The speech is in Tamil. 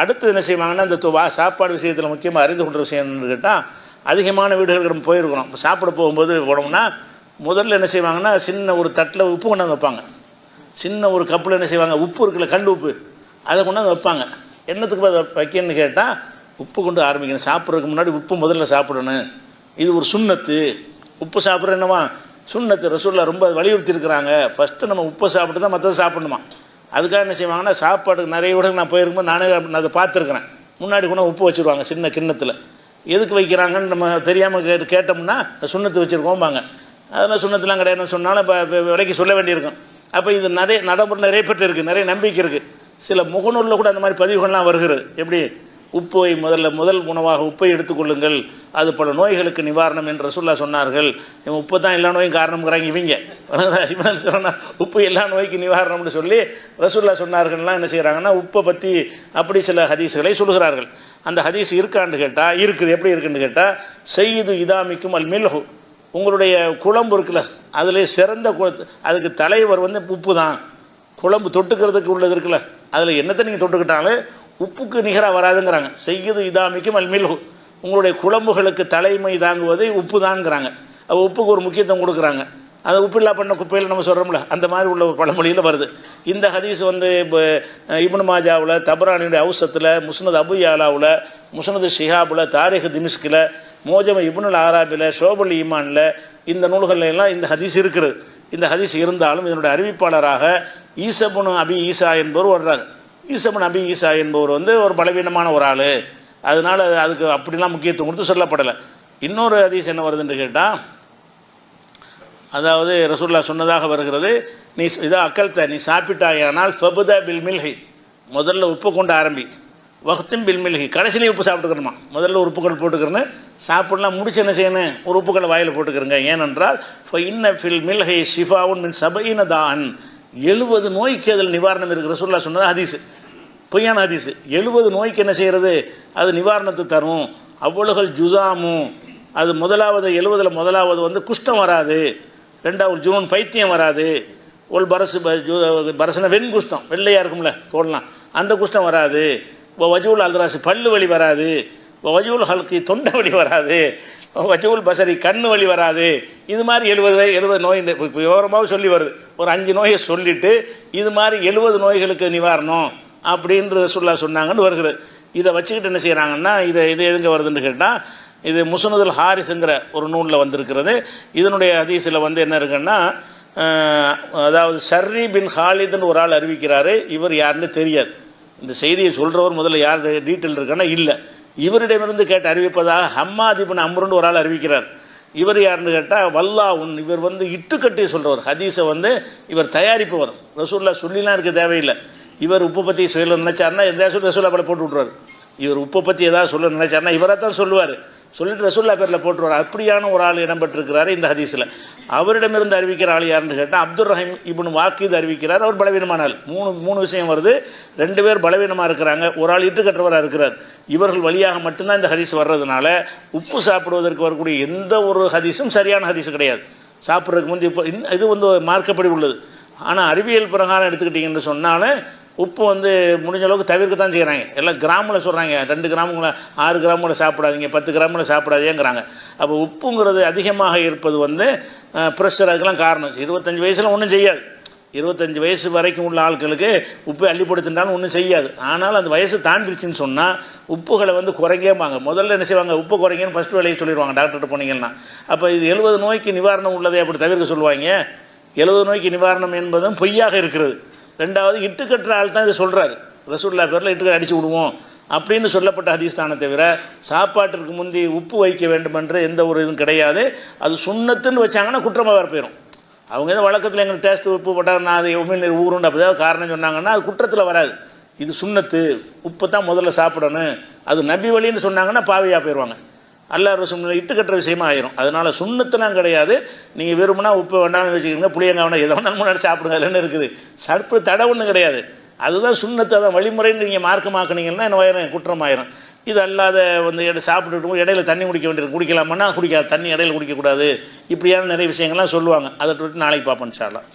அடுத்து என்ன செய்வாங்கன்னா இந்த துவா சாப்பாடு விஷயத்தில் முக்கியமாக அறிந்து கொண்ட விஷயம் என்னன்னு கேட்டால் அதிகமான வீடுகளுக்கு நம்ம போயிருக்கிறோம் இப்போ சாப்பிட போகும்போது போனோம்னா முதல்ல என்ன செய்வாங்கன்னா சின்ன ஒரு தட்டில் உப்பு கொண்டாந்து வைப்பாங்க. சின்ன ஒரு கப்பில் என்ன செய்வாங்க உப்பு இருக்குல்ல கண்டு உப்பு அதை கொண்டாந்து வைப்பாங்க. என்னத்துக்கு அதை வைக்கணும்னு கேட்டால் உப்பு கொண்டு ஆரம்பிக்கணும். சாப்பிட்றதுக்கு முன்னாடி உப்பு முதல்ல சாப்பிடணும். இது ஒரு சுண்ணத்து. உப்பு சாப்பிட்ற என்னவா? சுண்ணத்து ரசூல்லா ரொம்ப வலியுறுத்தி இருக்கிறாங்க ஃபஸ்ட்டு நம்ம உப்பை சாப்பிட்டு தான் மற்றதை சாப்பிடணுமா? அதுக்காக என்ன செய்வாங்கன்னா சாப்பாடுக்கு நிறைய விட நான் போயிருக்கும்போது நானே நான் அதை பார்த்துருக்குறேன். முன்னாடி கூட உப்பு வச்சுருவாங்க சின்ன கிண்ணத்தில். எதுக்கு வைக்கிறாங்கன்னு நம்ம தெரியாமல் கேட்டு கேட்டோம்னா சுண்ணத்து வச்சுருக்கோம்பாங்க. அதெல்லாம் சுண்ணத்துலாம் கிடையாதுன்னு சொன்னாலும் இப்போ விலைக்கு சொல்ல வேண்டியிருக்கும். அப்போ இது நிறைய நடைமுறை நிறைய பேர்ட்டு இருக்குது நிறைய நம்பிக்கை இருக்குது சில முகநூலில் கூட அந்த மாதிரி பதிவுகள்லாம் வருகிறது. எப்படி? உப்பை முதல்ல முதல் உணவாக உப்பை எடுத்துக்கொள்ளுங்கள். அது பல நோய்களுக்கு நிவாரணம் என்று ரசூல்லா சொன்னார்கள். இவன் உப்பு தான் எல்லா நோயும் காரணம்ங்கிறாங்க இவங்க. இவன் உப்பு எல்லா நோய்க்கு நிவாரணம்னு சொல்லி ரசூல்லா சொன்னார்கள்லாம் என்ன செய்கிறாங்கன்னா உப்பை பற்றி அப்படி சில ஹதீஸ்களை சொல்கிறார்கள் அந்த ஹதீஸ் இருக்கான்னு கேட்டால் இருக்குது எப்படி இருக்குன்னு கேட்டால் செய்து இதாமிக்கும் அல் மில்ஹு. உங்களுடைய குழம்பு இருக்குல்ல அதில் சிறந்த அதுக்கு தலைவர் வந்து உப்பு தான். குழம்பு தொட்டுக்கிறதுக்கு உள்ளது இருக்குல்ல அதில் என்னத்தை நீங்கள் தொட்டுக்கிட்டாலும் உப்புக்கு நிகராக வராதுங்கிறாங்க. செய்யுது இதாமிக்கும் அல் மில்ஹு. உங்களுடைய குழம்புகளுக்கு தலைமை தாங்குவது உப்பு தான்ங்கிறாங்க அப்போ உப்புக்கு ஒரு முக்கியத்துவம் கொடுக்குறாங்க. அந்த உப்பில்லா பண்ண குப்பையில் நம்ம சொல்கிறோம்ல அந்த மாதிரி உள்ள ஒரு பழமொழியில் வருது. இந்த ஹதீஸ் வந்து இப்போ இப்னு மாஜாவில் தபரானியுடைய அவுசத்தில் முஸ்னத் அபு யாலாவில் முஸ்னது ஷிஹாபில் தாரிக் திமிஸ்கில் மோஜம இப்னுல் ஆராபில் ஷோபுல் ஈமானில் இந்த நூல்கள்லாம் எல்லாம் இந்த ஹதீஸ் இருக்கிறது இந்த ஹதீஸ் இருந்தாலும் இதனுடைய அறிவிப்பாளராக ஈசபுன் அபி ஈசா என்பவர் வர்றார். ஈசபுன் அபி ஈசா என்பவர் வந்து ஒரு பலவீனமான ஒரு ஆள். அதனால் அதுக்கு அப்படிலாம் முக்கியத்துவம் கொடுத்து சொல்லப்படலை. இன்னொரு அதிசயம் என்ன வருதுன்னு கேட்டால் அதாவது ரசூல்லா சொன்னதாக வருகிறது நீ இதாக அக்கல்த்த நீ சாப்பிட்டாயானால் ஃபபுத பில் மில்ஹி. முதல்ல உப்பு கொண்டு ஆரம்பி. வக்தும் பில் மில்ஹி. கடைசியிலே உப்பு சாப்பிட்டுக்கணுமா? முதல்ல உப்புக்கள் போட்டுக்கிறேன்னு சாப்பிடலாம் முடிச்சு என்ன செய்யணும்? ஒரு உப்புக்களை வாயில் போட்டுக்கிறங்க. ஏனென்றால் இப்போ இன்ன ஃபில் மில்ஹை ஷிஃபாவுன் மின் சபையின தான் எழுபது நோய்க்கு அதில் நிவாரணம் இருக்குது ரசூல்லா சொன்னது ஹதீஸு. பொய்யான ஹதீஸு எழுபது நோய்க்கு என்ன செய்கிறது அது நிவாரணத்தை தரும். அவ்வளோகள் ஜுதாமும் அது முதலாவது எழுபதில் முதலாவது வந்து குஷ்டம் வராது. ரெண்டாவது ஜூன் பைத்தியம் வராது. ஒரு பரசு ப- ஜு- குஷ்டம். வெள்ளையாக இருக்கும்ல தோடலாம் அந்த குஷ்டம் வராது. இப்போ வஜூல் அல்ராசு பல்லு வலி வராது. வஜூல் ஹல்கி தொண்டை வலி வராது. வஜூல் பசரி கண்ணு வலி வராது. இது மாதிரி எழுபது எழுபது நோய் இப்போ விவரமாக சொல்லி வருது. ஒரு அஞ்சு நோயை சொல்லிவிட்டு இது மாதிரி எழுபது நோய்களுக்கு நிவாரணம். அப்படின்ற சொல்லா சொன்னாங்கன்னு வருகிறது. இதை வச்சுக்கிட்டு என்ன செய்கிறாங்கன்னா இதை இது எதுங்க வருதுன்னு கேட்டால் இது முசனதுல் ஹாரிஸுங்கிற ஒரு நூலில் வந்திருக்கிறது. இதனுடைய ஹதீஸில் வந்து என்ன இருக்குன்னா அதாவது சர்ரி பின் ஹாலிதுன்னு ஒரு ஆள் அறிவிக்கிறாரு. இவர் யாருன்னு தெரியாது. இந்த செய்தியை சொல்கிறவர் முதல்ல யார் டீட்டெயில் இருக்கான்னா இல்லை. இவரிடமிருந்து கேட்டு அறிவிப்பதாக ஹம்மாதிபின் அம்ருன்னு ஒரு ஆள் அறிவிக்கிறார். இவர் யாருன்னு கேட்டால் வல்லா உன் இவர் வந்து இட்டுக்கட்டி சொல்கிறவர் ஹதீஸை வந்து இவர் தயாரிப்பவர். ரசூல்லா சொல்லிலாம் இருக்க தேவையில்லை. இவர் உப்பை பற்றி சொல்ல நினைச்சாருன்னா எந்த சொல்லி ரசூல்லா போட்டு விட்ருவார் இவர் உப்பை பற்றி ஏதாவது சொல்ல நினைச்சாருன்னா இவராக தான் சொல்லுவார். சொல்லிட்டு ரசூல்லா பேரில் போட்டுருவார் அப்படியான ஒரு ஆள் இடம்பெற்றிருக்கிறார் இந்த ஹதீஸில். அவரிடமிருந்து அறிவிக்கிற ஆள் யாருன்னு கேட்டால் அப்துல் ரஹீம் இப்னு இது அறிவிக்கிறார். அவர் பலவீனமான ஆள். மூணு மூணு விஷயம் வருது. ரெண்டு பேர் பலவீனமாக இருக்கிறாங்க. ஒரு ஆள் இட்டுக்கற்றவராக இருக்கிறார். இவர்கள் வழியாக மட்டும்தான் இந்த ஹதீஸ் வர்றதுனால உப்பு சாப்பிடுவதற்கு வரக்கூடிய எந்த ஒரு ஹதீஸும் சரியான ஹதீஸ் கிடையாது. சாப்பிட்றதுக்கு முந்தைய இப்போ இது வந்து மார்க்கப்படி உள்ளது. ஆனால் அறிவியல் பிரகாரம் எடுத்துக்கிட்டிங்கன்னு சொன்னாலும் உப்பு வந்து முடிஞ்ச அளவுக்கு தவிர்க்க தான் செய்கிறாங்க எல்லாம் கிராமில் சொல்கிறாங்க ரெண்டு கிராமங்களை ஆறு கிராமுல சாப்பிடாதீங்க பத்து கிராமில் சாப்பிடாதேங்கிறாங்க அப்போ உப்புங்கிறது அதிகமாக இருப்பது வந்து ப்ரெஷர் அதுக்கெல்லாம் காரணம். இருபத்தஞ்சி வயசில் ஒன்றும் செய்யாது. இருபத்தஞ்சி வயசு வரைக்கும் உள்ள ஆட்களுக்கு உப்பு அள்ளிப்படுத்தினாலும் ஒன்றும் செய்யாது. ஆனால் அந்த வயசு தாண்டிடுச்சுன்னு சொன்னால் உப்புகளை வந்து குறைங்கம்பாங்க முதல்ல என்ன செய்வாங்க? உப்பு குறைங்கன்னு ஃபஸ்ட்டு வேலையை சொல்லிடுவாங்க டாக்டர்கிட்ட போனீங்கன்னா. அப்போ இது எழுபது நோய்க்கு நிவாரணம் உள்ளதை அப்படி தவிர்க்க சொல்லுவாங்க. எழுபது நோய்க்கு நிவாரணம் என்பதும் பொய்யாக இருக்கிறது. ரெண்டாவது இட்டுக்கட்டுற ஆள் தான் இதை சொல்கிறாரு ரசூல்லா பேரில் இட்டுக்கட்டு அடிச்சு விடுவோம் அப்படின்னு சொல்லப்பட்ட ஹதீஸ்தானே தவிர சாப்பாட்டிற்கு முந்தி உப்பு வைக்க வேண்டும் என்று எந்த ஒரு இதுவும் கிடையாது. அது சுண்ணத்துன்னு வச்சாங்கன்னா குற்றமாக வேறு போயிடும் அவங்க எதாவது வழக்கத்தில் எங்களுக்கு டேஸ்ட் உப்பு போட்டால் நான் அது உமிழ்நீர் ஊருண்டு அப்படி ஏதாவது காரணம் சொன்னாங்கன்னா அது குற்றத்தில் வராது. இது சுண்ணத்து உப்பு தான் முதல்ல சாப்பிடணும். அது நபி வழின்னு சொன்னாங்கன்னா பாவையாக போயிடுவாங்க அல்லா ரசூல் இட்டு கட்டுற விஷயமா ஆயிரும். அதனால சுண்ணத்தெல்லாம் கிடையாது. நீங்கள் விரும்பினா உப்பு வேண்டாம்னு வச்சுக்கோங்க புளியங்க வேணா எதை வேணாலும் முன்னாடி சாப்பிடுங்க அதில் என்ன இருக்குது. சர்ப்பு தடை ஒன்றும் கிடையாது. அதுதான் சுண்ணத்தை அதான் வழிமுறைன்னு நீங்கள் மார்க்கமாக்குனீங்கன்னா என்ன வயிறு குற்றமாயிரும். இது அல்லாத வந்து எடை சாப்பிட்டுட்டு இடையில தண்ணி குடிக்க வேண்டியது குடிக்கலாமான்னா குடிக்காது. தண்ணி இடையில குடிக்கக்கூடாது. இப்படியான நிறைய விஷயங்கள்லாம் சொல்லுவாங்க. அதை விட்டு நாளைக்கு பார்ப்போம் சார்லாம்